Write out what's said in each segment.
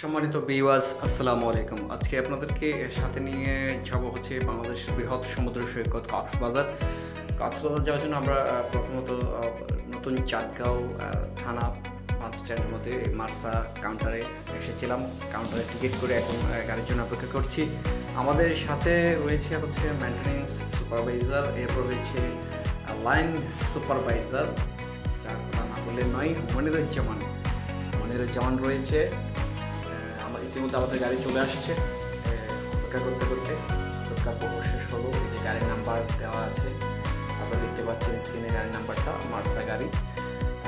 সম্মানিত বিওয়াজ আসসালামু আলাইকুম। আজকে আপনাদেরকে সাথে নিয়ে যাব হচ্ছে বাংলাদেশের বৃহৎ সমুদ্র সৈকত কক্সবাজার। কক্সবাজার যাওয়ার জন্য আমরা প্রথমত নতুন চাঁদগাঁও থানা, বাস স্ট্যান্ডের মধ্যে মার্সা কাউন্টারে এসেছিলাম। কাউন্টারে টিকিট করে এখন গাড়ির জন্য অপেক্ষা করছি। আমাদের সাথে রয়েছে হচ্ছে মেনটেন্যান্স সুপারভাইজার এরপর হচ্ছে লাইন সুপারভাইজার যার কথা না বললে নয়, মনিরুজ্জামান। মনিরুজ্জামান রয়েছে। ইতিমধ্যে আমাদের গাড়ি চলে আসছে। অপেক্ষা করতে করতে অপেক্ষা পর্ব শেষ হলো। এই যে গাড়ির নাম্বার দেওয়া আছে, আপনারা দেখতে পাচ্ছেন স্ক্রিনে গাড়ির নাম্বারটা মার্সা গাড়ি।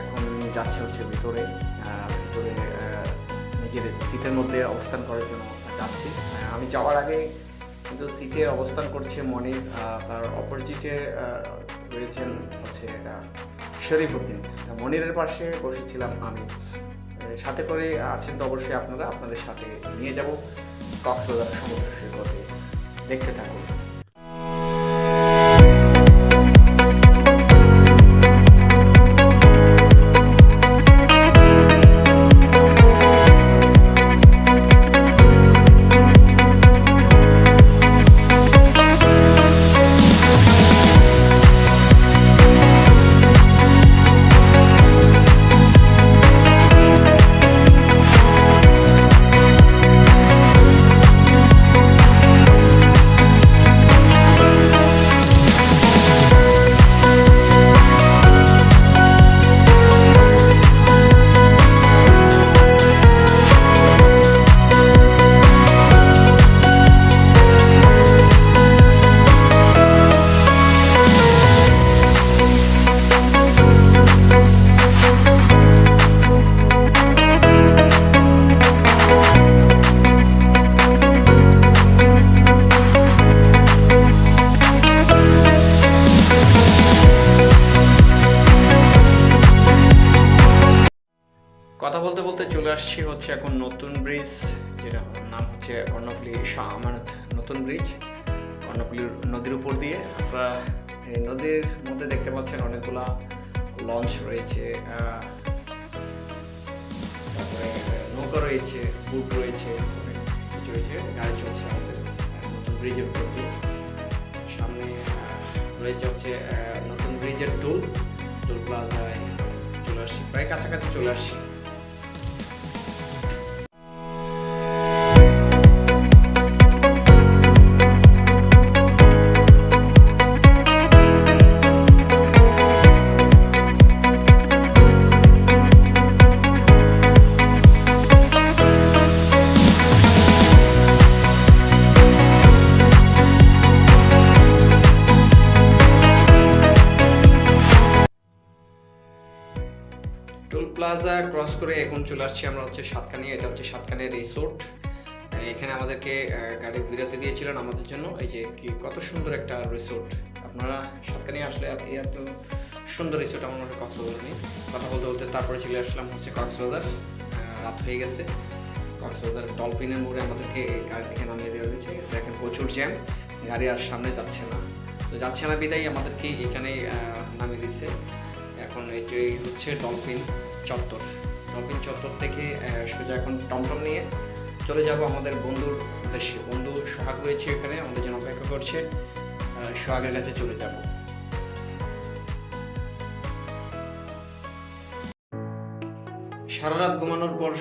এখন যাচ্ছে হচ্ছে ভিতরে ভিতরে নিজের সিটের মধ্যে অবস্থান করার জন্য যাচ্ছি। আমি যাওয়ার আগে কিন্তু সিটে অবস্থান করছে মনির তার অপোজিটে রয়েছেন হচ্ছে শরীফ উদ্দিন। মনিরের পাশে বসেছিলাম আমি। সাথে করে আছেন তো অবশ্যই আপনারা। আপনাদের সাথে নিয়ে যাব। কক্সবাজার সমুদ্র সৈকতে দেখতে থাকুন। চলে আসছি হচ্ছে এখন নতুন ব্রিজ যেটা নাম হচ্ছে কর্ণফুলি শাহ আমানত নতুন ব্রিজ কর্ণফুলি নদীর উপর দিয়ে। আপনারা এই নদীর মধ্যে দেখতে পাচ্ছেন অনেকগুলা লঞ্চ রয়েছে তারপরে নৌকা রয়েছে বুট রয়েছে, কিছু রয়েছে, গাড়ি চলছে আমাদের নতুন ব্রিজের উপর দিয়ে। সামনে রয়েছে হচ্ছে নতুন ব্রিজের টুল টুল প্লাজায় চলে আসছি, প্রায় কাছাকাছি চলে আসছি। প্লাজা ক্রস করে এখন চলে আসছি আমরা হচ্ছে সাতকানিয়া, এটা হচ্ছে সাতকানিয়া রিসোর্ট এখানে আমাদেরকে গাড়ি বিরতি দিয়েছিলেন আমাদের জন্য। এই যে কি, কত সুন্দর একটা রিসোর্ট আপনারা সাতকানিয়া আসলে এত- সুন্দর রিসোর্ট আমার মনে কক্সবাজার নেই কথা বলতে বলতে তারপরে চলে আসলাম হচ্ছে কক্সবাজার। রাত হয়ে গেছে। কক্সবাজার ডলফিনের মোড়ে আমাদেরকে এই গাড়ি থেকে নামিয়ে দেওয়া হয়েছে। দেখেন প্রচুর জ্যাম গাড়ি আর সামনে যাচ্ছে না। তো যাচ্ছে না বিদায় আমাদেরকে এখানে নামিয়ে দিচ্ছে এখন এই যে হচ্ছে ডলফিন চত্বর ডলফিন চত্বর থেকে সোজা এখন টমটম নিয়ে চলে যাব আমাদের বন্ধুর উদ্দেশ্যে। বন্ধু সোহাগ রয়েছে এখানে, আমাদের জন্য অপেক্ষা করছে। সোহাগের কাছে চলে যাব। সারা রাত ঘুমানোর পর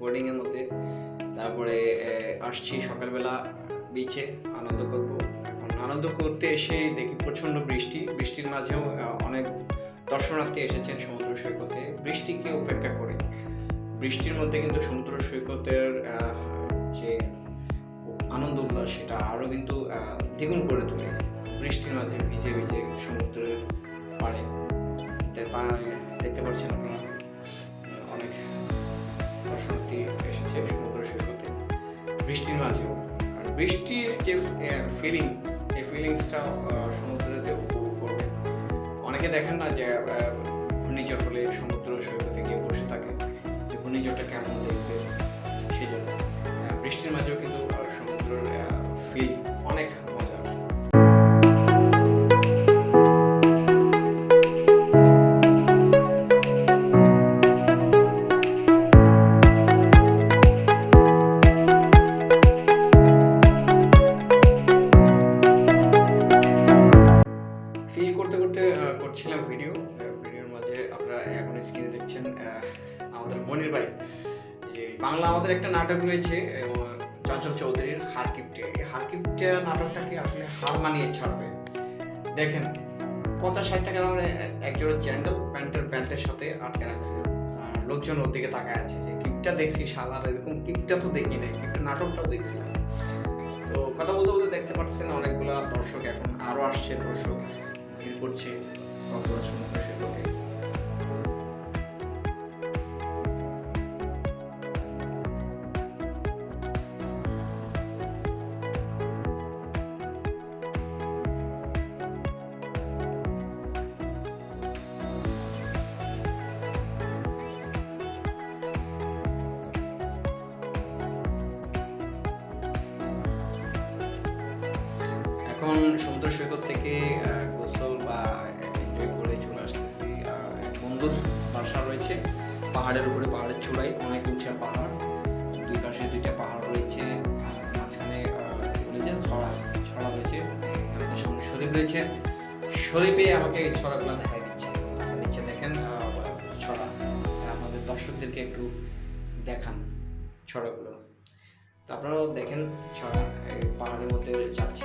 বোর্ডিং এর মধ্যে। তারপরে আসছি সকালবেলা বিচে আনন্দ করব। আনন্দ করতে এসে দেখি প্রচণ্ড বৃষ্টি। বৃষ্টির মাঝেও অনেক দর্শনার্থী এসেছেন সমুদ্র সৈকতে। বৃষ্টিকে উপেক্ষা করে। বৃষ্টির মধ্যে কিন্তু সমুদ্র সৈকতের যে আনন্দ উল্লাস, সেটা আরও কিন্তু দ্বিগুণ করে তোলে। বৃষ্টির মাঝে ভিজে ভিজে সমুদ্রের পাড়ে। তে- দেখতে পাচ্ছেন আপনারা, অনেক দর্শনার্থী এসেছে সমুদ্র সৈকতে বৃষ্টির মাঝেও। কারণ বৃষ্টির যে ফিলিংস এই ফিলিংসটা সমুদ্রেতে অনেকে দেখেন না যে ঘূর্ণিঝড় হলে সমুদ্র সৈকতে গিয়ে বসে থাকে। যে ঘূর্ণিঝড়টা কেমন দেখবে? সেই জন্য বৃষ্টির মাঝেও কিন্তু স্ক্রিনে দেখছেন আমাদের মনির ভাই। যে বাংলা আমাদের একটা নাটক রয়েছে চঞ্চল চৌধুরীর হারকিপটে। এই হারকিপটে নাটকটাকে আসলে হার মানিয়ে ছাড়বে। দেখেন, পঞ্চাশ ষাট টাকা দামের একজোড়া চ্যান্ডেল প্যান্টের প্যান্টের সাথে আটকে রাখছে। লোকজন ওর দিকে তাকায় আছে যে, কিপটা দেখছি শালার এরকম কিপটা তো দেখি নাই, কিপটা নাটকটাও দেখছিলাম। তো কথা বলতে বলতে দেখতে পাচ্ছেন অনেকগুলা দর্শক এখন আরও আসছে, দর্শক ভিড় করছে কত সময় সেগুলোকে সমুদ্র সৈকত থেকে গোসল বা এনজয় করে চলে আসতেছি। বন্ধুর বাসা রয়েছে, পাহাড়ের উপরে, পাহাড়ের চূড়ায়, অনেক উঁচা পাহাড়। দুই পাশে দুইটা পাহাড় রয়েছে মাঝখানে যে ছড়া ছড়া রয়েছে। আমাদের সামনে শরীফ রয়েছে। শরীফে আমাকে এই ছড়াগুলো দেখাই দিচ্ছে। আচ্ছা নিচে দেখেন ছড়া। আমাদের দর্শকদেরকে একটু দেখান ছড়াগুলো। তো আপনারাও দেখেন ছড়া পাহাড়ের মধ্যে যাচ্ছি।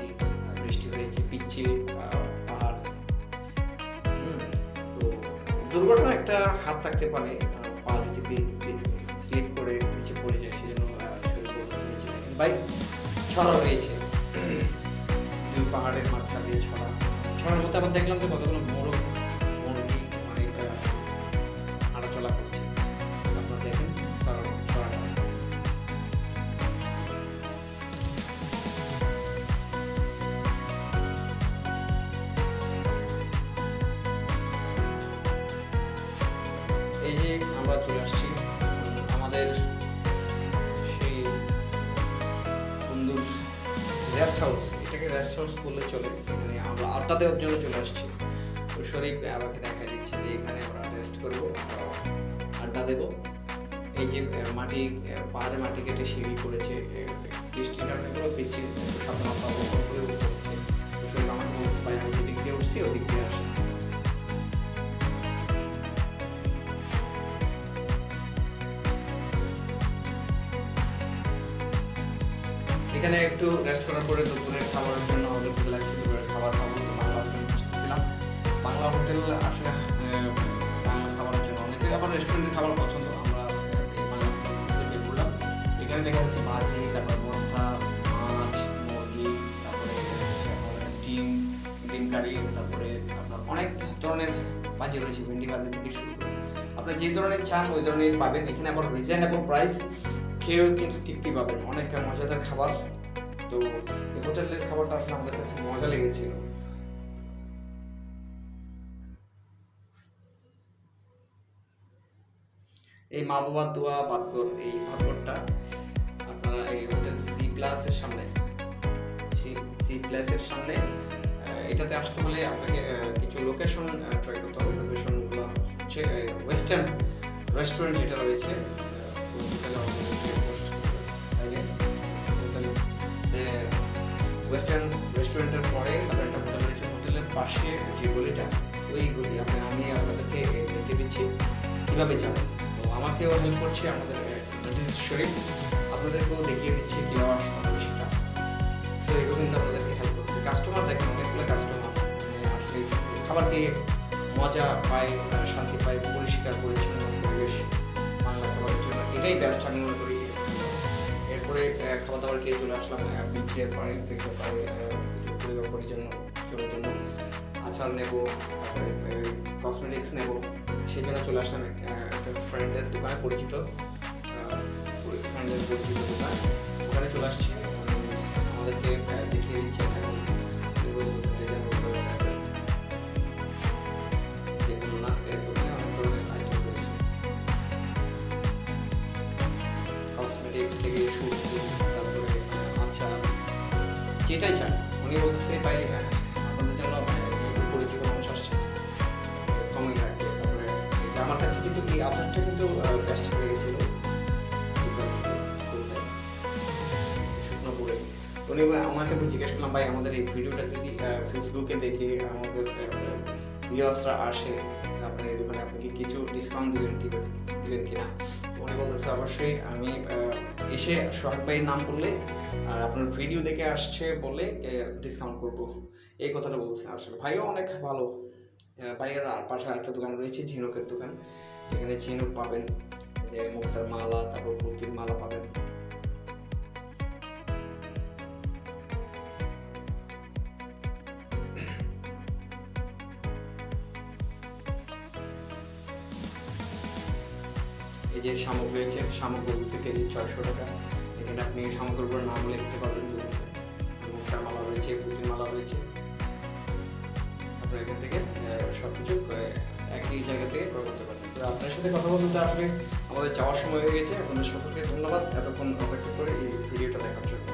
একটা হাত থাকতে পারে পা যদি স্লিপ করে নিচে পড়ে যায়, সেজন্য বাইক ছড়া রয়েছে। পাহাড়ের মাঝখান দিয়ে ছড়া। ছড়ার মধ্যে আবার দেখলাম যে কতগুলো মোরগ রেস্ট হাউস এটাকে রেস্ট হাউস বললে চলে। এখানে আমরা আড্ডা দেওয়ার জন্য চলে আসছি। তো শরীফ আমাকে দেখা দিচ্ছে যে এখানে আমরা রেস্ট করব আড্ডা দেব। এই যে মাটি পাহাড়ে মাটি কেটে সিঁড়ি করেছে বৃষ্টির কারণে পুরো পিছিয়ে সাধারণত করে উঠতে হচ্ছে। আমাকে বলছে ভাই আমি যেদিক দিয়ে উঠছি, ওদিক দিয়ে আসি। এখানে একটু রেস্ট করার পরে দুপুরের খাবারের জন্য আমাদের ক্ষুদে লাগছে দুপুরের খাবার খাব বাংলা হোটেল বসতেছিলাম। বাংলা হোটেল আসলে বাংলা খাবারের জন্য অনেকে আবার রেস্টুরেন্টের খাবার পছন্দ। আমরা বাংলা হোটেলে করলাম এখানে দেখা যাচ্ছে ভাজি, তারপর ভর্তা, মাছ, মুরগি, তারপরে ডিম ডিম কারি, তারপরে আপনার অনেক ধরনের ভাজি রয়েছে, ভেন্ডি ভাজি থেকে শুরু করে। আপনি যে ধরনের চান ওই ধরনের পাবেন। এখানে আবার রিজনেবল প্রাইস খেয়েও কিন্তু তৃপ্তি পাবেন। অনেক মজাদার খাবার। তো এই হোটেলের খাবারটা আসলে আমাদের কাছে মজা লেগেছিল। এই মা বাবার দোয়া বাদকর এই ভাগরটা আপনারা এই হোটেল সি প্লাসের সামনে সি প্লাসের সামনে এটাতে আসতে হলে আপনাকে কিছু লোকেশন ট্রাই করতে হবে। লোকেশনগুলো হচ্ছে ওয়েস্টার্ন রেস্টুরেন্ট যেটা রয়েছে ওয়েস্টার্ন রেস্টুরেন্টের পরে তারপর একটা হোটেল রয়েছে হোটেলের পাশে যে গলিটা, ওই গলি আপনি আমি আপনাদেরকে দেখে দিচ্ছি। কীভাবে যাবেন তো আমাকেও হেল্প করছে আমাদের শরীফ। আপনাদেরকেও দেখিয়ে দিচ্ছে কীভাবে আসতে হবে সেটা। শরীফও কিন্তু আপনাদেরকে হেল্প করছে। কাস্টমার দেখেন, অনেকগুলো কাস্টমার আসলে খাবার খেয়ে মজা পায় শান্তি পায় পরিষ্কার পরিচ্ছন্ন পরিবেশ জন্য। এটাই বেস্ট আমি মনে করি। এরপরে খাওয়া দাওয়ার খেয়ে চলে আসলাম বিচের পাড়ে পারে কিছু পরিবার পরিজন চলার জন্য আচার নেব, তারপরে কসমেটিক্স নেব। সেই জন্য চলে আসলাম এক- একটা ফ্রেন্ডের দোকানে, পরিচিত ফ্রেন্ডের পরিচিত দোকান। ওখানে চলে আসছি। আমাদেরকে দেখিয়ে দিচ্ছে, এখন থেকে সবজি তারপরে আচার যেটাই চান উনি বলতেছে ভাই আপনাদের জন্য পরিচিত মানুষ আসছে কমই রাখবে তারপরে আমার কাছে কিন্তু এই আচারটা কিন্তু বেস্ট লেগেছিল শুকনো করে উনি আমাকে আমি জিজ্ঞেস করলাম ভাই আমাদের এই ভিডিওটা যদি ফেসবুকে দেখে আমাদের ভিউয়ার্সরা আসে আপনার এই দোকানে আপনি কিছু ডিসকাউন্ট দিবেন কি দিবেন কিনা উনি বলতেছে অবশ্যই আমি এসে সোহাগ ভাইয়ের নাম বললে আর আপনার ভিডিও দেখে আসছে বলে ডিসকাউন্ট করব। এই কথাটা বলছেন আসলে। ভাইও অনেক ভালো। ভাইয়ের আর পাশে আরেকটা দোকান রয়েছে, ঝিনুকের দোকান। এখানে ঝিনুক পাবেন। মুক্তার মালা, তারপর পুতির মালা পাবেন। যে শামুক রয়েছে শামুক বলছে কেজি ছয়শো টাকা। এখানে আপনি শামুকের নাম লিখতে পারবেন বলছে। মুক্তার মালা রয়েছে, পুঁতির মালা রয়েছে। আপনার এখান থেকে সব কিছু একই জায়গা থেকে ক্রয় করতে পারবেন। তো আপনার সাথে কথা বলতে তো আসলে আমাদের যাওয়ার সময় হয়ে গেছে। আপনাদের সকলকে ধন্যবাদ। এতক্ষণ অপেক্ষা করে এই ভিডিওটা দেখার জন্য।